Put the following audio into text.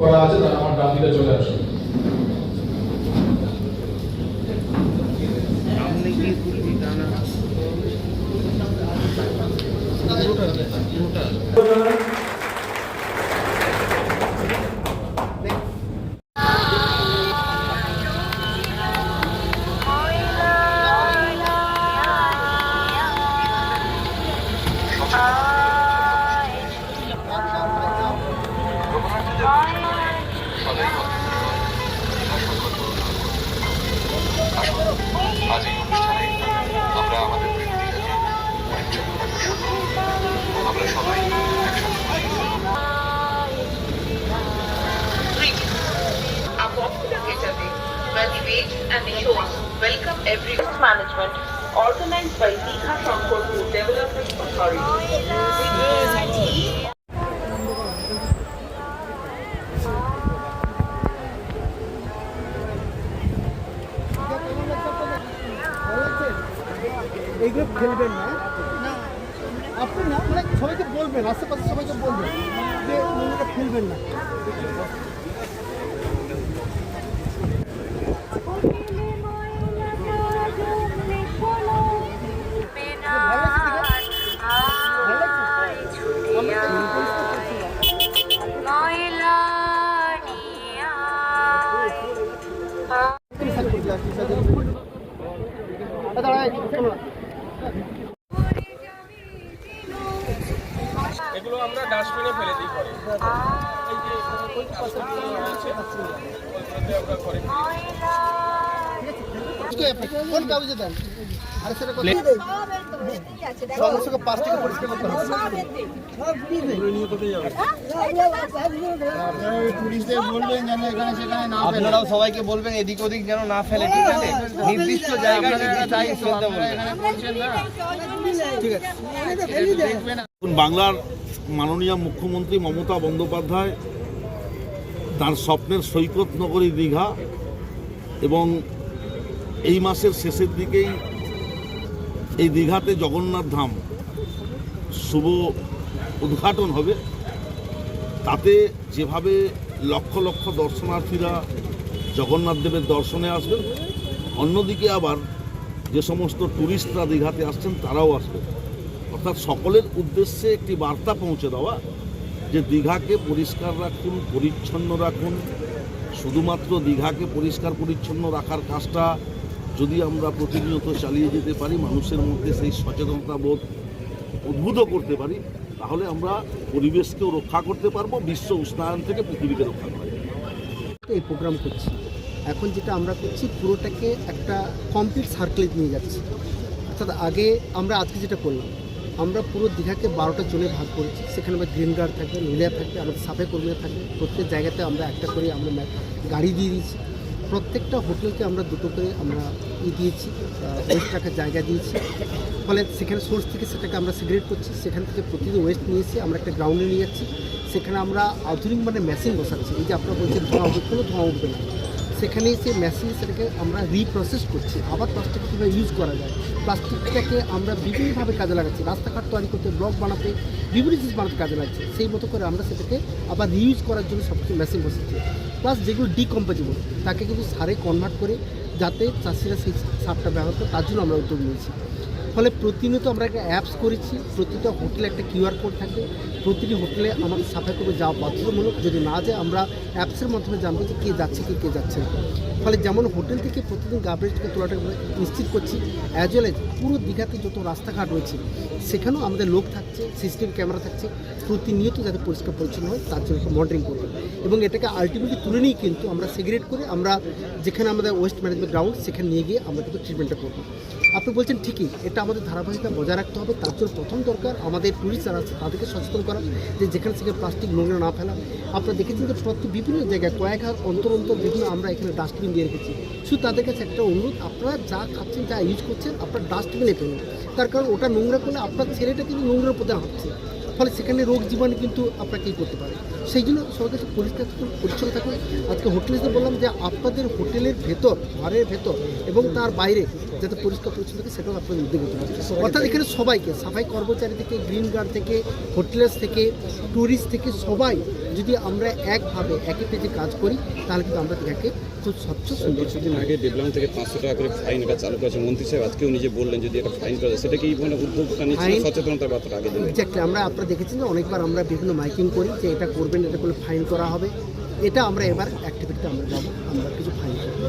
করা আছে তারা আমার ডান দিকে চলে আসুন। Thank গিয়ে আজ এই অনুষ্ঠানে আমরা আমাদের প্রিয় দীঘাকে পরিচ্ছন্ন রাখার শপথ নিই। আমরা সবাই the waves and the shows welcome every management organized by Digha Shankarpur Development Authority. এইগুলো ফেলবেন না। আপনি না মানে সবাইকে বলবেন আশেপাশে সবাইকে বলবেন যে নোংরাটা ফেলবেন না। দাঁড়ায় শোনো না এগুলো আমরা ডাস্টবিনে ফেলে দিই পুলিশদের বলবেন যেন এখানে না আপনারাও সবাইকে বলবেন এদিক ওদিক যেন না ফেলে ঠিক আছে নির্দিষ্ট এখন বাংলার মাননীয় মুখ্যমন্ত্রী মমতা বন্দ্যোপাধ্যায় তার স্বপ্নের সৈকত নগরী দীঘা এবং এই মাসের শেষের দিকেই এই দীঘাতে জগন্নাথ ধাম শুভ উদ্ঘাটন হবে। তাতে যেভাবে লক্ষ লক্ষ দর্শনার্থীরা জগন্নাথ দেবের দর্শনে আসবেন, অন্যদিকে আবার যে সমস্ত ট্যুরিস্টরা দীঘাতে আসছেন তারাও আসবেন। অর্থাৎ সকলের উদ্দেশ্যে একটি বার্তা পৌঁছে দেওয়া যে দীঘাকে পরিষ্কার রাখুন, পরিচ্ছন্ন রাখুন। শুধুমাত্র দীঘাকে পরিষ্কার, পরিচ্ছন্ন রাখার কাজটা যদি আমরা প্রতিনিয়ত চালিয়ে যেতে পারি, মানুষের মধ্যে সেই সচেতনতা বোধ উদ্বুদ্ধ করতে পারি, তাহলে আমরা পরিবেশকেও রক্ষা করতে পারব, বিশ্ব উষ্ণায়ন থেকে পৃথিবীকে রক্ষা করা। এই প্রোগ্রাম করছি। এখন যেটা আমরা করছি, পুরোটাকে একটা কমপ্লিট সার্কেলে নিয়ে যাচ্ছি। অর্থাৎ আগে আমরা আজকে যেটা করলাম আমরা পুরো দীঘাকে বারোটা জোনে ভাগ করেছি। সেখানে আমরা গ্রিন গার্ড থাকবে মহিলা থাকবে, আমাদের সাফাই কর্মীরা থাকবে। প্রত্যেক জায়গাতে আমরা একটা করে আমরা গাড়ি দিয়ে দিয়েছি। প্রত্যেকটা হোটেলকে আমরা দুটো করে আমরা ই দিয়েছি ওয়েস্ট রাখার জায়গা দিয়েছি। ফলে সেখানে সোর্স থেকে সেটাকে আমরা সিগারেট করছি। সেখান থেকে প্রতিদিন ওয়েস্ট নিয়ে এসে আমরা একটা গ্রাউন্ডে নিয়ে যাচ্ছি। সেখানে আমরা আধুনিক মানে মেশিন বসাচ্ছি। এই যে আপনারা বলছেন ধোঁয়া উঠবে, কোনো ধোঁয়া উঠবে না। সেখানে সেই মেশিন সেটাকে আমরা রিপ্রসেস করছি। আবার প্লাস্টিক কীভাবে ইউজ করা যায়? প্লাস্টিকটাকে আমরা বিভিন্নভাবে কাজে লাগাচ্ছি। রাস্তাঘাট তৈরি করতে ব্লক বানাতে, বিভিন্ন জিনিস বানাতে কাজে লাগছে সেই মতো করে আমরা সেটাকে আবার রিউজ করার জন্য সব কিছু মেশিন বসেছি প্লাস যেগুলো ডিকম্পোজেবল তাকে কিন্তু সারে কনভার্ট করে যাতে চাষিরা সেই সারটা ব্যবহার করে, তার জন্য আমরা উদ্যোগ নিয়েছি। ফলে প্রতিনিয়ত আমরা একটা অ্যাপস করেছি, প্রতিটা হোটেলে একটা কিউআর কোড থাকবে প্রতিটি হোটেলে আমাদের সাফাই করে যাওয়া বাধ্যতামূলক। যদি না যায়, আমরা অ্যাপসের মাধ্যমে জানব যে কে যাচ্ছে, কে কে যাচ্ছে ফলে যেমন হোটেল থেকে প্রতিদিন গার্বেজকে তোলাটা আমরা নিশ্চিত করছি অ্যাজ ওয়েল এজ পুরো দীঘাতে যত রাস্তাঘাট রয়েছে, সেখানেও আমাদের লোক থাকছে সিসিটিভি ক্যামেরা থাকছে, প্রতিনিয়ত যাতে পরিষ্কার পরিচ্ছন্ন হয়, তার জন্য মনিটরিং করবে। এবং এটাকে আলটিমেটলি তুলে নিয়ে কিন্তু আমরা সেগ্রেট করে আমরা যেখানে আমাদের ওয়েস্ট ম্যানেজমেন্ট গ্রাউন্ড সেখানে নিয়ে গিয়ে আমরা কিন্তু ট্রিটমেন্টটা করব। আপনি বলছেন ঠিকই, এটা আমাদের ধারাবাহিকতা বজায় রাখতে হবে, তার জন্য প্রথম দরকার আমাদের টুরিস্ট যারা আছে তাদেরকে সচেতন করা, যে যেখানে সেখানে প্লাস্টিক নোংরা না ফেলা। আপনারা দেখেছেন যে প্রত্যেক বিভিন্ন জায়গায় কয়েক হাত অন্তর অন্তর বিভিন্ন আমরা এখানে ডাস্টবিন দিয়ে রেখেছি। শুধু তাদের কাছে একটা অনুরোধ, আপনারা যা খাচ্ছেন, যা ইউজ করছেন, আপনার ডাস্টবিনে ফেলুন। তার কারণ ওটা নোংরা করলে আপনার ছেলেটা কিন্তু নোংরার প্রধান হচ্ছে ফলে সেখানে রোগ জীবাণু কিন্তু আপনাকে কী করতে পারে সেই জন্য কাছে পরিষ্কার থাকুন, পরিচ্ছন্ন থাকুন। আজকে হোটেলে বললাম যে আপনাদের হোটেলের ভেতর ঘরের ভেতর এবং তার বাইরে যাতে পরিষ্কার পরিচ্ছন্ন থাকে, সেটাও আপনাদের উদ্যোগ হতে পারে অর্থাৎ এখানে সবাইকে, সাফাই কর্মচারী থেকে, গ্রিন গার্ড থেকে হোটেলস থেকে ট্যুরিস্ট থেকে সবাই যদি আমরা একভাবে একই পেজে কাজ করি তাহলে কিন্তু আমরা দীঘাকে খুব স্বচ্ছ সুন্দর কিছুদিন আগে ডেবলাম থেকে পাঁচশো টাকা করে ফাইন এটা চালু করেছে মন্ত্রী সাহেব। আজকেও নিজে বললেন যদি একটা ফাইন করা যায় সেটা কি মানে উদ্যোগটা নিচ্ছে সচেতনতার বার্তা আগে দেবে এক্স্যাক্টলি আমরা আপনারা দেখেছেন যে অনেকবার আমরা বিভিন্ন মাইকিং করি যে এটা করবেন এটা করলে ফাইন করা হবে। এটা আমরা এবার অ্যাক্টিভিটিতে আমরা যাব আমরা কিছু ফাইন করব।